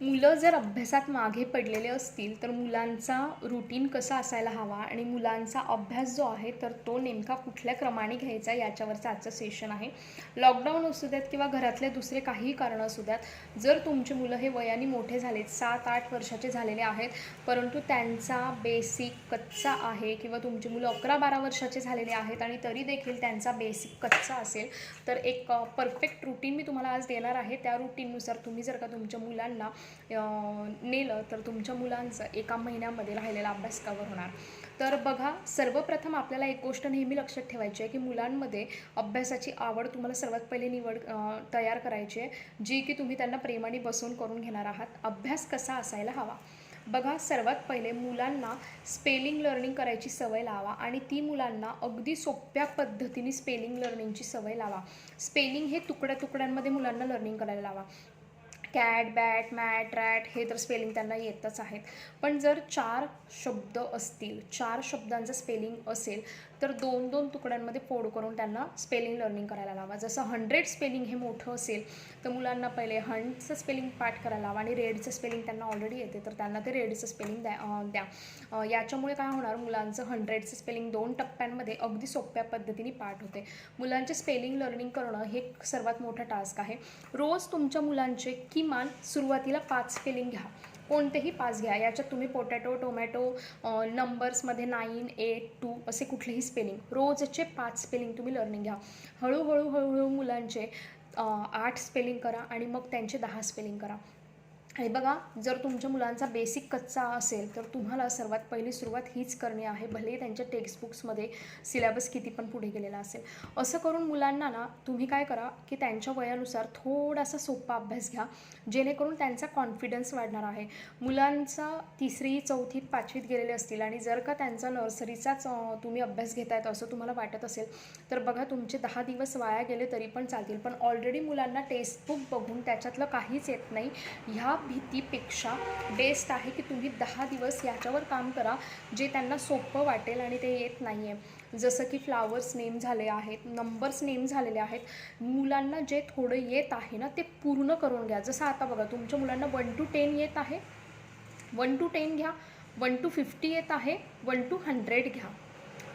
मुलं जर अभ्यासात मागे पडलेले असतील तर मुलांचा रुटीन कसा असायला हवा आणि मुलांचा अभ्यास जो आहे तर तो नेमका कुठल्या क्रमाने घ्यायचा याच्यावरचं आजचं सेशन आहे. लॉकडाऊन असू द्यात किंवा घरातले दुसरे काहीही कारणं असू द्यात जर तुमचे मुलं हे वयाने मोठे झालेत सात आठ वर्षाचे झालेले आहेत परंतु त्यांचा बेसिक कच्चा आहे किंवा तुमची मुलं अकरा बारा वर्षाचे झालेले आहेत आणि तरी देखील त्यांचा बेसिक कच्चा असेल तर एक परफेक्ट रुटीन मी तुम्हाला आज देणार आहे. त्या रुटीननुसार तुम्ही जर का तुमच्या मुलांना नेलं तर तुमच्या मुलांचं एका महिन्यामध्ये राहिलेला अभ्यास कवर होणार. तर बघा सर्वप्रथम आपल्याला एक गोष्ट नेहमी लक्षात ठेवायची आहे की मुलांमध्ये अभ्यासाची आवड तुम्हाला सर्वात पहिले निवड तयार करायची आहे जी की तुम्ही त्यांना प्रेमाने बसवून करून घेणार आहात. अभ्यास कसा असायला हवा? बघा सर्वात पहिले मुलांना स्पेलिंग लर्निंग करायची सवय लावा आणि ती मुलांना अगदी सोप्या पद्धतीने स्पेलिंग लर्निंगची सवय लावा. स्पेलिंग हे तुकड्या तुकड्यांमध्ये मुलांना लर्निंग करायला लावा. कॅट बॅट मॅट रॅट हे तर स्पेलिंग त्यांना येतच आहेत. पण जर चार शब्द असतील चार शब्दांचं स्पेलिंग असेल तर दोन दोन तुकड्यांमध्ये फोड करून त्यांना स्पेलिंग लर्निंग करायला लावा. जसं हंड्रेड स्पेलिंग हे मोठं असेल तर मुलांना पहिले हंडचं स्पेलिंग पाठ करायला लावा आणि रेडचं स्पेलिंग त्यांना ऑलरेडी येते. तर त्यांना ते रेडचं स्पेलिंग द्या द्या. याच्यामुळे काय होणार मुलांचं हंड्रेडचं स्पेलिंग दोन टप्प्यांमध्ये अगदी सोप्या पद्धतीने पाठ होते. मुलांचे स्पेलिंग लर्निंग करणं हे सर्वात मोठं टास्क आहे. रोज तुमच्या मुलांचे किमान सुरुवातीला पाच स्पेलिंग घ्या. कोणतेही पाच घ्या. याच्यात तुम्ही पोटॅटो टोमॅटो नंबर्समध्ये नाईन एट टू असे कुठलेही स्पेलिंग रोजचे पाच स्पेलिंग तुम्ही लर्निंग घ्या. हळूहळू हळूहळू मुलांचे आठ स्पेलिंग करा आणि मग त्यांचे दहा स्पेलिंग करा. आणि बघा जर तुमच्या मुलांचा बेसिक कच्चा असेल तर तुम्हाला सर्वात पहिली सुरुवात हीच करणे आहे भले त्यांच्या टेक्स्टबुक्समध्ये सिलेबस किती पण पुढे गेलेला असेल. असं करून मुलांना ना तुम्ही काय करा की त्यांच्या वयानुसार थोडासा सोपा अभ्यास घ्या जेणेकरून त्यांचा कॉन्फिडन्स वाढणार आहे. मुलांचा तिसरी चौथीत पाचवीत गेलेले असतील आणि जर का त्यांचा नर्सरीचाच तुम्ही अभ्यास घेतायत असं तुम्हाला वाटत असेल तर बघा तुमचे दहा दिवस वाया गेले तरी पण चालतील. पण ऑलरेडी मुलांना टेक्स्टबुक बघून त्याच्यातलं काहीच येत नाही. ह्या भीतीपेक्षा बेस्ट आहे की तुम्ही दहा दिवस याच्यावर काम करा जे त्यांना सोपं वाटेल आणि ते येत नाही आहे जसं की फ्लावर्स नेम झाले आहेत नंबर्स नेम झालेले आहेत. मुलांना जे थोडं येत आहे ना ते पूर्ण करून घ्या. जसं आता बघा तुमच्या मुलांना वन टू टेन येत आहे. वन टू टेन घ्या वन टू फिफ्टी येत आहे वन टू हंड्रेड घ्या.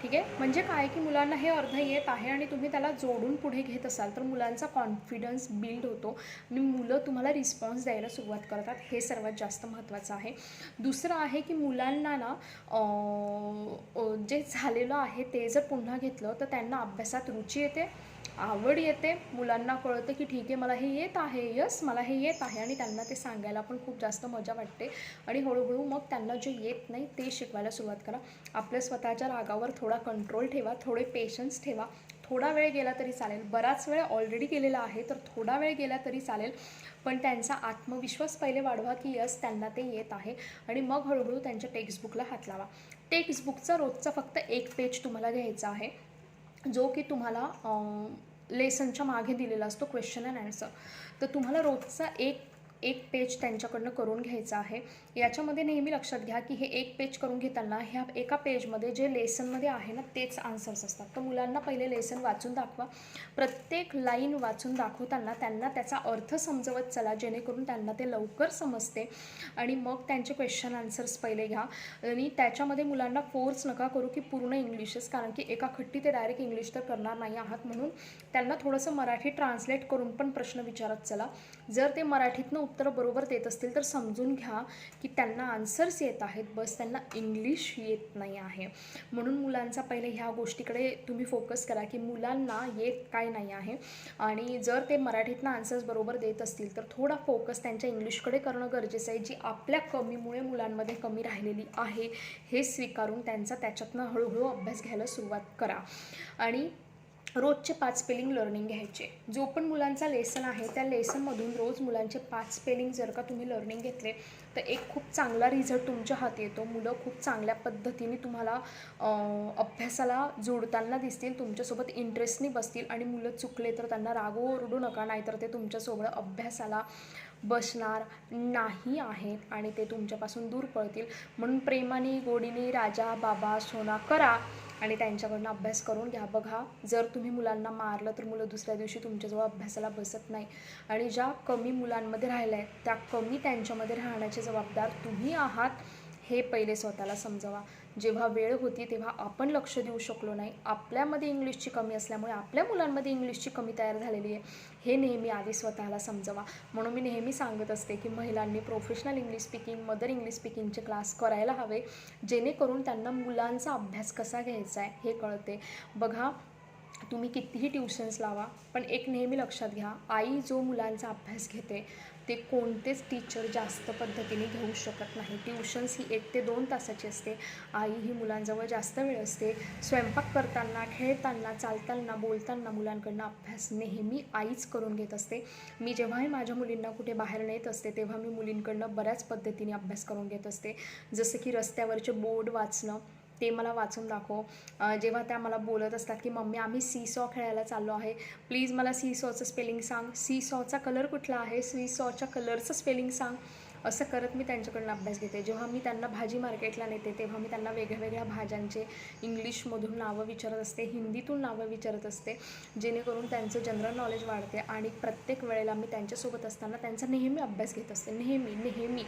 ठीक आहे? म्हणजे काय की मुलांना हे अर्ध येत आहे आणि तुम्ही त्याला जोडून पुढे घेत असाल तर मुलांचा कॉन्फिडन्स बिल्ड होतो. आणि मुलं तुम्हाला रिस्पॉन्स द्यायला सुरुवात करतात. हे सर्वात जास्त महत्त्वाचं आहे. दुसरं आहे की मुलांना ना जे झालेलं आहे ते जर पुन्हा घेतलं तर त्यांना अभ्यासात रुची येते. आवड येते. मुलांना कळतं की ठीक आहे मला हे येत आहे यस मला हे येत आहे आणि त्यांना ते सांगायला पण खूप जास्त मजा वाटते. आणि हळूहळू मग त्यांना जे येत नाही ते शिकवायला सुरुवात करा. आपल्या स्वतःच्या रागावर थोडा कंट्रोल ठेवा थोडे पेशन्स ठेवा. थोडा वेळ गेला तरी चालेल. बराच वेळ ऑलरेडी गेलेला आहे तर थोडा वेळ गेला तरी चालेल. पण त्यांचा आत्मविश्वास पहिले वाढवा की यस त्यांना ते येत आहे. आणि मग हळूहळू त्यांच्या टेक्स्टबुकला हात लावा. टेक्स्टबुकचा रोजचा फक्त एक पेज तुम्हाला घ्यायचा आहे. जो की तुम्हाला लेसनच्या मागे दिलेला असतो क्वेश्चन अँड आन्सर तर तुम्हाला रोजचा एक एक पेज त्यांच्याकडनं करून घ्यायचा आहे. याच्यामध्ये नेहमी लक्षात घ्या की हे एक पेज करून घेताना ह्या एका पेजमध्ये जे लेसनमध्ये आहे ना तेच आन्सर्स असतात. तर मुलांना पहिले लेसन वाचून दाखवा. प्रत्येक लाईन वाचून दाखवताना त्यांना त्याचा अर्थ समजवत चला जेणेकरून त्यांना ते लवकर समजते. आणि मग त्यांचे क्वेश्चन आन्सर्स पहिले घ्या. आणि त्याच्यामध्ये मुलांना फोर्स नका करू की पूर्ण इंग्लिशच कारण की एका खट्टी ते डायरेक्ट इंग्लिश तर करणार नाही आहात म्हणून त्यांना थोडंसं मराठी ट्रान्सलेट करून पण प्रश्न विचारत चला. जर ते मराठीतनं उत्तरं बरोबर देत असतील तर समजून घ्या की त्यांना आन्सर्स येत आहेत. बस त्यांना इंग्लिश येत नाही आहे. म्हणून मुलांचा पहिले ह्या गोष्टीकडे तुम्ही फोकस करा की मुलांना येत काय नाही आहे. आणि जर ते मराठीतनं आन्सर्स बरोबर देत असतील तर थोडा फोकस त्यांच्या इंग्लिशकडे करणं गरजेचं आहे. जी आपल्या कमीमुळे मुलांमध्ये कमी राहिलेली आहे हे स्वीकारून त्यांचा त्याच्यातनं हळूहळू अभ्यास घ्यायला सुरुवात करा. आणि रोजचे पाच स्पेलिंग लर्निंग घ्यायचे. जो पण मुलांचा लेसन आहे त्या लेसनमधून रोज मुलांचे पाच स्पेलिंग जर का तुम्ही लर्निंग घेतले तर एक खूप चांगला रिझल्ट तुमच्या हाती येतो. मुलं खूप चांगल्या पद्धतीने तुम्हाला अभ्यासाला जोडताना दिसतील तुमच्यासोबत इंटरेस्टनी बसतील आणि मुलं चुकले तर त्यांना रागो ओरडू नका नाहीतर ते तुमच्यासोबत अभ्यासाला बसणार नाही आहेत आणि ते तुमच्यापासून दूर पळतील. म्हणून प्रेमाने गोडीने राजा बाबा सोना करा. आणि त्यांच्याकडनं अभ्यास करून घ्या. बघा जर तुम्ही मुलांना मारलं तर मुलं दुसऱ्या दिवशी तुमच्याजवळ अभ्यासाला बसत नाही. आणि ज्या कमी मुलांमध्ये राहिल्या आहेत त्या कमी त्यांच्यामध्ये राहण्याचे जबाबदार तुम्ही आहात. हे पहिले स्वतःला समजावा. जेव्हा वेळ होती तेव्हा आपण लक्ष देऊ शकलो नाही. आपल्यामध्ये इंग्लिशची कमी असल्यामुळे आपल्या मुलांमध्ये इंग्लिशची कमी तयार झालेली आहे. हे नेहमी आधी स्वतःला समजावा. म्हणून मी नेहमी सांगत असते की महिलांनी professional English speaking mother English स्पीकिंगचे class करायला हवे. जेणेकरून त्यांना मुलांचा अभ्यास कसा घ्यायचा आहे हे कळते. बघा तुम्ही कितीही ट्युशन्स लावा पण एक नेहमी लक्षात घ्या आई जो मुलांचा अभ्यास घेते ते कोणतेच टीचर जास्त पद्धतीने घेऊ शकत नाही. ट्युशन्स ही एक ते दोन तासाची असते. आई ही मुलांजवळ जास्त वेळ असते. स्वयंपाक करताना खेळताना चालताना बोलताना मुलांकडनं अभ्यास नेहमी आईच करून घेत असते. मी जेव्हाही माझ्या मुलींना कुठे बाहेर नेत असते तेव्हा मी मुलींकडनं बऱ्याच पद्धतीने अभ्यास करून घेत असते. जसं की रस्त्यावरचे बोर्ड वाचणं ते मला वाचून दाखव. जेव्हा त्या मला बोलत असतात की मम्मी आम्ही सी सॉ खेळायला चाललो आहे. प्लीज मला सी सॉचं स्पेलिंग सांग. सी सॉचा कलर कुठला आहे? सी सॉच्या कलरचं स्पेलिंग सांग. असं करत मी त्यांच्याकडनं अभ्यास घेते. जेव्हा मी त्यांना भाजी मार्केटला नेते तेव्हा मी त्यांना वेगळ्या वेगळ्या भाज्यांचे इंग्लिशमधून नावं विचारत असते हिंदीतून नावं विचारत असते जेणेकरून त्यांचं जनरल नॉलेज वाढते आणि प्रत्येक वेळेला मी त्यांच्यासोबत असताना त्यांचा नेहमी अभ्यास घेत असते. नेहमी नेहमी.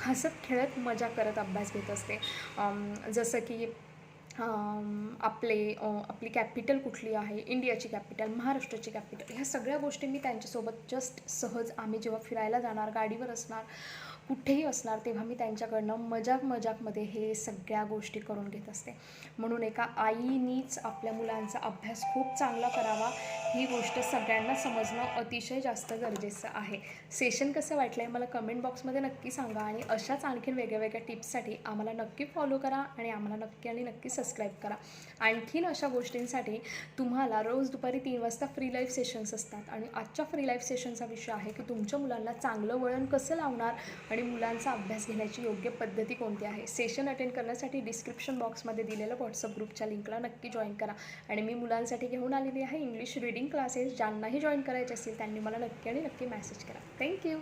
हसत खेळत मजा करत अभ्यास घेत असते. जसं की आपले आपली कॅपिटल कुठली आहे? इंडियाची कॅपिटल महाराष्ट्राची कॅपिटल ह्या सगळ्या गोष्टी मी त्यांच्यासोबत जस्ट सहज आम्ही जेव्हा फिरायला जाणार गाडीवर असणार कुठेही असणार तेव्हा मी त्यांच्याकडनं मजाक मजाकमध्ये हे सगळ्या गोष्टी करून घेत असते. म्हणून एका आईनीच आपल्या मुलांचा अभ्यास खूप चांगला करावा ही गोष्ट सगळ्यांना समजणं अतिशय जास्त गरजेचं आहे. सेशन कसं वाटलं आहे मला कमेंट बॉक्समध्ये नक्की सांगा आणि अशाच आणखीन वेगळ्या वेगळ्या टिप्ससाठी आम्हाला नक्की फॉलो करा आणि आम्हाला नक्की आणि नक्की सबस्क्राईब करा. आणखीन अशा गोष्टींसाठी तुम्हाला रोज दुपारी तीन वाजता फ्री लाईफ सेशन्स असतात आणि आजच्या फ्री लाईफ सेशनचा विषय आहे की तुमच्या मुलांना चांगलं वळण कसं लावणार आणि मुलांचा अभ्यास घेण्याची योग्य पद्धती कोणती आहे? सेशन अटेंड करण्यासाठी डिस्क्रिप्शन बॉक्समध्ये दिलेलं व्हॉट्सअप ग्रुपच्या लिंकला नक्की जॉईन करा. आणि मी मुलांसाठी घेऊन आलेली आहे इंग्लिश रीडिंग क्लासेस ज्यांनाही जॉईन करायचे असतील त्यांनी मला नक्की आणि नक्की मेसेज करा. थँक्यू